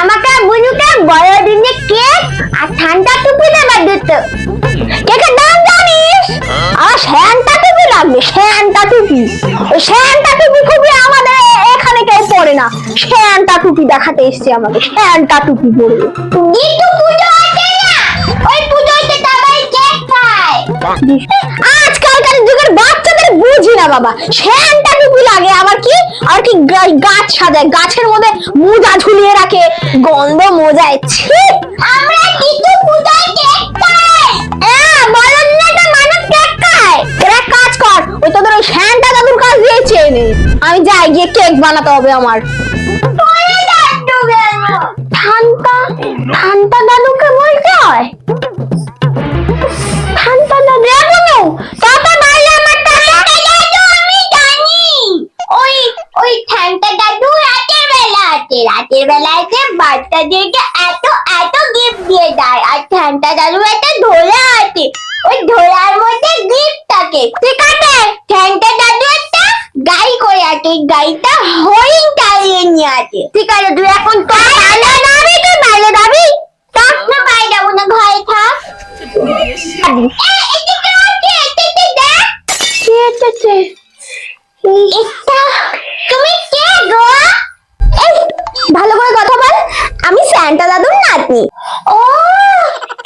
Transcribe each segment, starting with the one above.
আমাকে আর বুনুকে বড়দিনে কেক আর ঠান্ডা টুপি দিত। কেকের দাম জানিস? শ্যান্টা টুপি লাগবে শ্যান্টা টুপি। ওই শ্যান্টা টুপি খুবই আমাদের এখানে কেউ পরে না। শ্যান্টা টুপি দেখাতে এসছে আমাকে শ্যান্টা টুপি পরবে। কিন্তু পুজো আছে না ওই পুজোতে সবাই কেক খায়। আজকালকার যুগের বাচ্চাদের বুঝি না বাবা কি আর কি গাছ সাজায়, গাছের মধ্যে মোজা ঝুলিয়ে রাখে। গন্ধ মোজায়। ছি! আমরা কিন্তু পূজায় হ্যাঁ কাজ কর ওই তোদের ওই শ্যানটা দাদুর কাজ দিয়ে চেয়ে নে আমি যাই, গিয়ে কেক বানাতে হবে আমার। ঠান্ডা দাদু একটা গাড়ি করে আছে গাড়িটা হরিণ চালিয়ে নিয়ে আছে ঠিক আছে তুই এখন তো বাইরে যাবি তুই বাইরে যাবি থাক না বাইরে যাব না ঘরে থাক। তুমি ভালো করে কথা বল। আমি স্যান্টা দাদুর নাতনি ও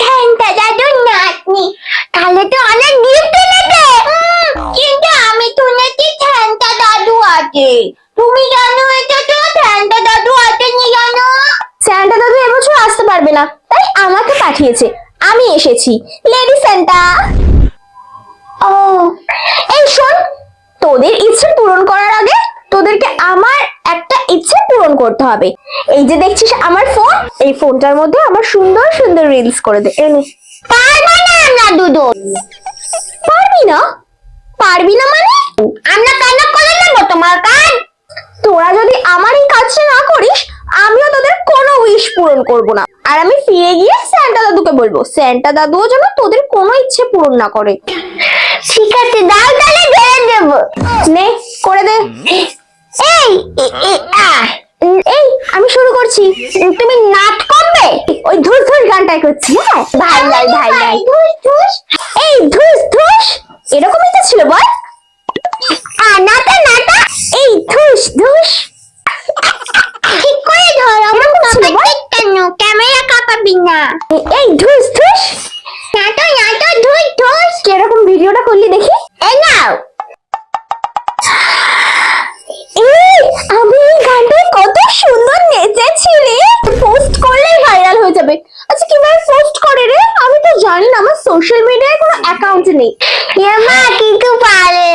স্যান্টা দাদুর নাতনি তাহলে তো অনেক গিফট এনেছে কিন্তু আমি শুনেছি স্যান্টা দাদু আছে তুমি জানো এটা তো স্যান্টা দাদু আসেনি জানো স্যান্টা দাদু এবছর আসতে পারবে না তাই আমাকে পাঠিয়েছে। আমি এসেছি। লেডি স্যান্টা ও, এই শোন, তোদের ইচ্ছে পূরণ করার আগে তোদেরকে আমার একটা ইচ্ছে পূরণ করতে হবে। এই যে দেখছিস আমার ফোন, এই ফোনটার মধ্যে আমার সুন্দর সুন্দর রিলস করে দে। এনে। পারব না, আমরা দুটো পারবি না? পারবি না মানে? আমরা কেন করে নেব তোমার কাজ। তোরা যদি আমার এই কাজটা না করিস, আমিও তোদের কোনো উইশ পূরণ করব না। আর আমি ফিরে গিয়ে স্যান্টা দাদুকে বলব। স্যান্টা দাদুও যেন তোদের কোনো ইচ্ছে পূরণ না করে। ঠিক আছে দাও তাহলে ধরে দেব। নে করে দে। এই এই আমি শুরু করছি। তুমি নাট করবে? ওই ধুস ধুস গানটাই করছি হ্যাঁ? ভাই ভাই ভাই ভাই ধুস ধুস এই ধুস ধুস এরকমই তো ছিল বল নাটা নাটা এই ধুস ধুস ঠিক করে ধর আমার ছিল বল কেন ক্যামেরা কাঁপাবি না এই ধুস ধুস নাটো নাটো ধুস ধুস কীরকম করলি দেখি? এই নাও। আমি এই গানটায় কত সুন্দর নেচেছি পোস্ট করলেই ভাইরাল হয়ে যাবে। আচ্ছা কীভাবে পোস্ট করে রে? আমি তো জানি না, আমার সোশ্যাল মিডিয়ায় কোনো অ্যাকাউন্ট নেই। মা কিন্তু পারে?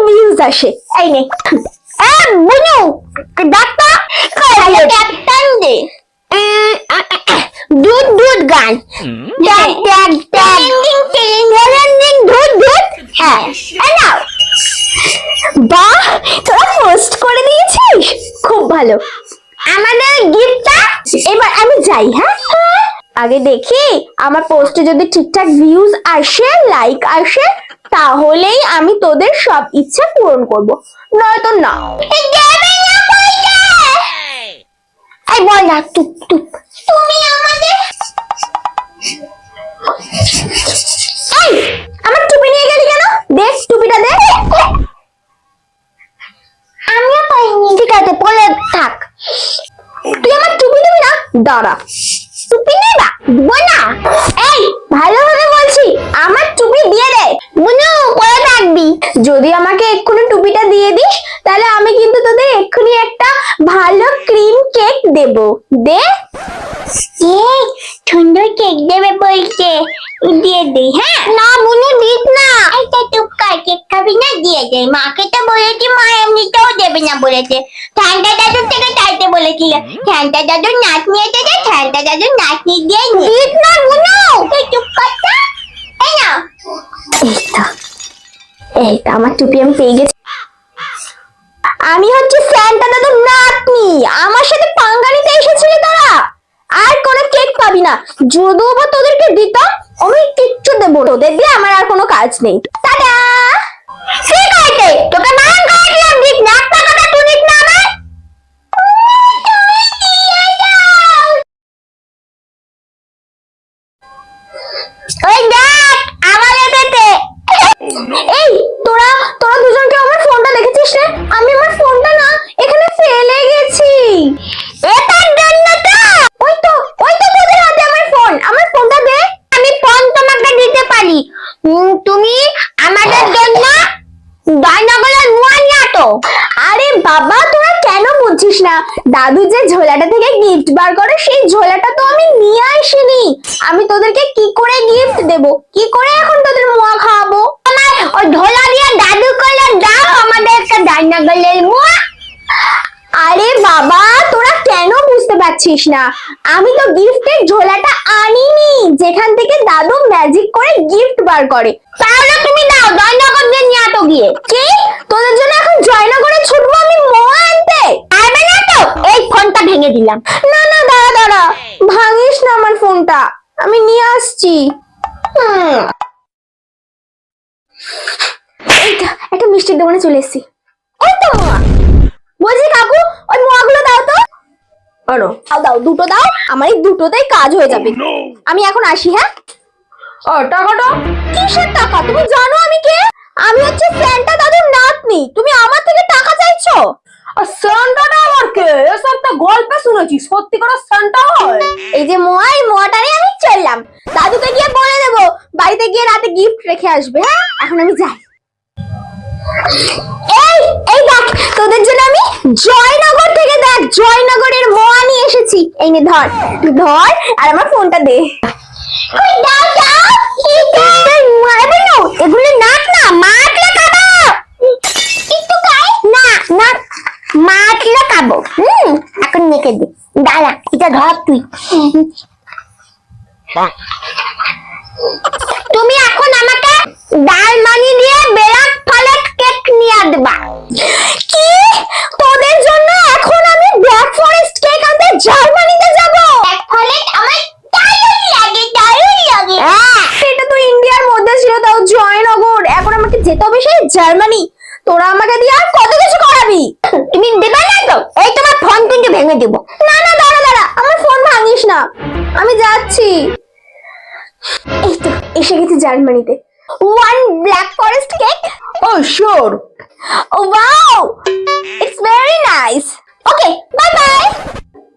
অনেক ভিউজ আসে। এই নে। এ বুনু ডাক্তার ক্যাপ্টেন দে। দুধ দুধ গান। ড্যাগ ড্যাগ ড্যাগ টিং টিং টিং দুধ দুধ। হ্যাঁ। নাও। বাহ তোরা পোস্ট করে দিয়েছিস? খুব ভালো। আমাদের গিফটটা এবার আমি যাই হ্যাঁ? আগে দেখি আমার পোস্টে যদি ঠিকঠাক ভিউজ আসে লাইক আসে তাহলেই আমি তোদের সব ইচ্ছে পূরণ করব। নয়তো না। এই বল না তুমি আমাদের এই, আমার টুপি নিয়ে গেলি কেন? দেখ টুপিটা আমিও পাইনি। ঠিক আছে, পরে থাক। তুই আমার টুপি দিবি না? দাঁড়া। টুপি নেবা? দিব না? এই, ভালোভাবে বলছি, আমার টুপি দিয়ে দে। বুনু পরে থাকবি। যদি আমাকে এক্ষুনি টুপিটা দিয়ে দিস তাহলে আমি কিন্তু তোদের এক্ষুনি একটা ভালো ক্রিম কেক দেব। দে। সুন্দর কেক দেবে বলছে। দিয়ে দে হ্যাঁ? না বুনু দিস না। এটা চুপ কেক খাবি না দিয়ে দে। মাকে তো বলেছি মা এমনিতেও দেবে না বলেছে। ঠান্ডা দাদুর থেকে চাইতে বলেছিল। ঠান্ডা দাদুর নাতনি এসেছে ঠান্ডা দাদুর নাতনি দিয়ে দিস না বুনু। তুই চুপ। এই, আমার টুপি আমি পেয়ে গেছি। আমি হচ্ছে স্যান্টা দাদুর নাতনি। আমার সাথে পাঙ্গা এসেছিলি তোরা। আর কোনো কেক পাবি না। যদিও বা তোদেরকে দিতাম, আমি কিচ্ছু দেবো তোদের দিয়ে আমার আর কোনো কাজ নেই। এই তোরা তোরা দুজনকে আমার ফোনটা দেখেছিস রে আমি আমার ফোনটা না এখানে ফেলে গেছি এটার জন্য তো ওই তো ওই তো তোদের হাতে আমার ফোন আমার ফোনটা দে আমি ফোন তোমাকে দিতে পারি উম, তুমি আমাদের জন্য দয়নগরের মুয়া নিয়ে তো আরে বাবা, তোরা কেন বুঝছিস না? দাদু যে ঝোলাটা থেকে গিফট বার করে, সেই ঝোলাটা তো আমি নিয়ে আসিনি। আমি তোদেরকে কি করে গিফট দেব? কি করে এখন তোদের মুয়া খাওয়াবো? আমার ওই ঝোলা দিয়ে দাদু করলে, দাও আমাদের একটা দয়নগরের মুয়া। আরে বাবা, তোরা কেন বুঝতে পারছিস না? আমি তো গিফটের ঝোলাটা আনিনি, যেখান থেকে দাদু ম্যাজিক করে গিফট বার করে। দাও জয়নগর দিয়ে নিয়ে গিয়ে। কি? তোদের জন্য এখন জয়নগরে ছুটবো আমি মোয়া আনতে? পারবে না তো? এই ফোনটা ভেঙে দিলাম। না না দাঁড়া দাঁড়া। ভাঙিস না আমার ফোনটা। আমি নিয়ে আসছি। একটা মিষ্টির দোকানে চলে এসেছি। ওই তো মোয়া। বলছি কাকু ওই মোয়াগুলো দাও তো। আনো দাও দাও দুটো দাও। আমার এই দুটোতেই কাজ হয়ে যাবে। আমি এখন আসি হ্যাঁ? ও, টাকাটা? কিসের টাকা? তুমি জানো আমি কে? আমি হচ্ছে স্যান্টা দাদুর নাতনি। তুমি আমার থেকে টাকা চাইছো? আর স্যান্টাটা আবার কে? এসব তো গল্পে শুনেছি সত্যি করে স্যান্টা হয়। এই যে মোয়া এই মোয়াটা নিয়ে আমি চললাম। দাদুকে গিয়ে বলে দেবো, বাড়িতে গিয়ে রাতে গিফট রেখে আসবে হ্যাঁ? এখন আমি যাই। এই এই দেখ, তোদের জন্য আমি জয়নগর থেকে দেখ, জয়নগরের মোয়া নিয়ে এসেছি। এই নে ধর ধর, আর আমার ফোনটা দে। ওই দাও দাও এই দেখ মারবে না এগুলো নাক না মাটলে খাব একটু খাই না না মাটলে খাব হুম এখন মেখে দে। দাঁড়া এটা ধর তুই। তুমি এখন আমাকে ডাল মানি দিয়ে বেলাক ফলেট কেক নিয়ে দেবা কি তোদের জন্য এখন আমি ব্ল্যাক ফরেস্ট কেক আনতে জার্মানিতে যাব ব্ল্যাক ফলেট আমার দারুণ লাগে দারুণ লাগে সেটা তো ইন্ডিয়ার মধ্যে ছিল তাও জয়নগর এখন আমাকে যেতে হবে সেই জার্মানি তোরা আমাকে দিয়ে আর কত কিছু করাবি তুমি দেবে না তো এই তোমার ফোন কিন্তু ভেঙে দেবো। না না দাঁড়া দাঁড়া আমার ফোন ভাঙিস না। আমি যাচ্ছি। এই তো এসে গেছি জার্মানিতে। One black forest cake oh sure Oh wow! It's very nice. Okay, bye bye.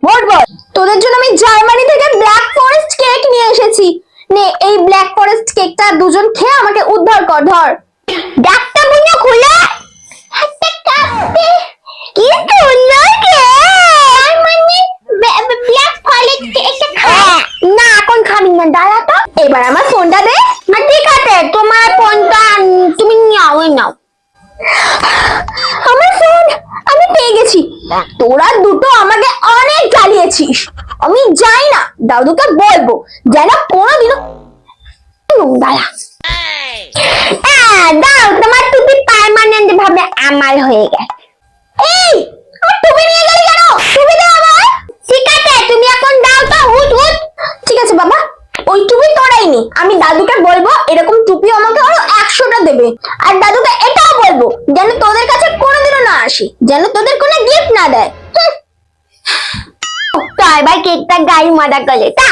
What বল তোদের জন্য আমি জার্মানি থেকে ব্ল্যাক ফরেস্ট কেক নিয়ে এসেছি। নে এই ব্ল্যাক ফরেস্ট কেকটা দুজন খেয়ে আমাকে উদ্ধার কর ধর ডাকটা বুঝো খুলে হাতে কাঁপতে কি সুন্দর জার্মানি ব্ল্যাক ফরেস্ট কেকটা খা না এখন খাবি না দাঁড়া তো এবার আমার ফোনটা দে। না ঠিক আছে তোমার ফোনটা তুমি নাও নাও। আমার ফোন আমি পেয়ে গেছি। তোরা দুটো আমাকে অনেক জ্বালিয়েছিস আমি যাই না দাদুকে বলব যেন কোনোদিনও দাঁড়া হ্যাঁ, দাও তোমার টুপি পার্মানেন্ট ভাবে আমার হয়ে গেছে। ঠিক আছে তুমি এখন দাও তো হুট হুট ঠিক আছে বাবা। ওই টুপি তোরাইনি আমি দাদুকে বলব, এরকম টুপি আমাকে আরও একশোটা দেবে। আর দাদুকে এটাও বলব, যেন তোদের কাছে কোনোদিনও না আসি, যেন তোদের কোনো গিফট না দেয়। তাই এবার কেকটা গাই মাদা করে তা।